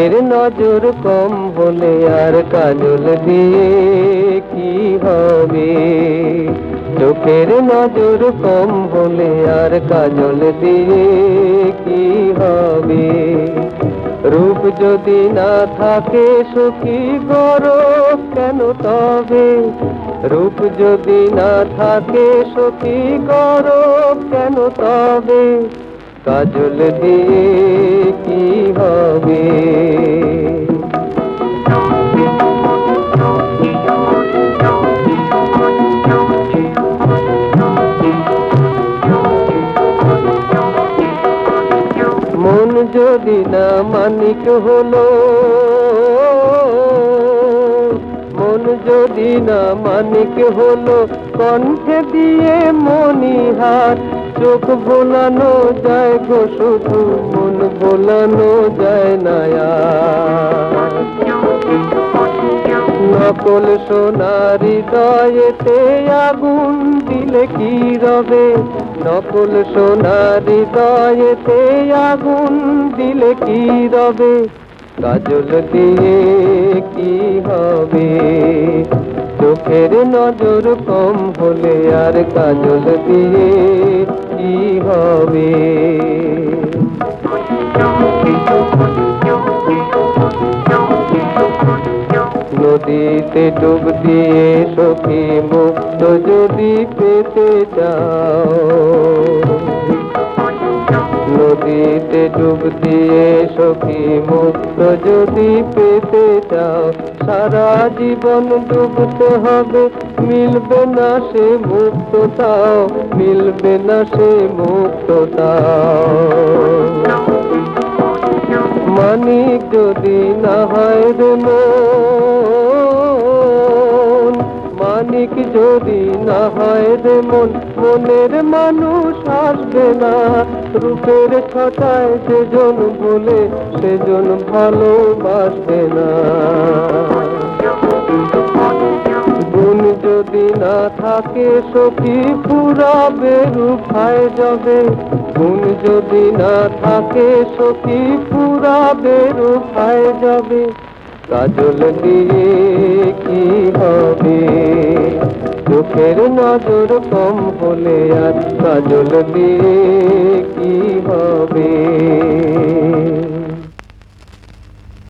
নজর কম হলে আর কাজল দিয়ে কি হবে? চোখের নজর কম হলে আর কাজল দিয়ে কি হবে? রূপ যদি না থাকে সুখী গরব কেন তবে? রূপ যদি না থাকে সুখী গরব কেন তবে? কাজল দিয়ে কি হবে? মন যদি না মানিক হলো যদি না মানিক হলো, কণ্ঠে দিয়ে মনিহার চোখ বোলানো যায় গো, শুধু মন বোলানো যায় না। নকল সোনার হৃদয়েতে আগুন দিলে কি রবে? নকল সোনার হৃদয়েতে আগুন দিলে কি রবে? কাজল দিয়ে কি হবে? চোখের নজর কম হলে আর কাজল দিয়ে কি হবে? নদীতে ডুব দিয়ে সখী মুক্ত যদি পেতে চাও নদীতে ডুব দিয়ে সখী মুক্ত যদি পেতে চাও, সারা জীবন ডুবতে হবে, মিলবে না সে মুক্ততাও মিলবে না সে মুক্ত মুক্ততাও মানিক যদি না হয় রে মানিক যদি না হয় রে মন, মনের মানুষ আসবে না। রূপের ছটায় সেজন বলে, সেজন ভালোবাসবে না। গুণ যদি না থাকে, সখী ফুরাবে, রূপায় যাবে। গুণ যদি না থাকে, সখী ফুরাবে, রূপায় যাবে। কাজল দিয়ে কি হবে? চোখের নজর কম হলে আর কাজল দিয়ে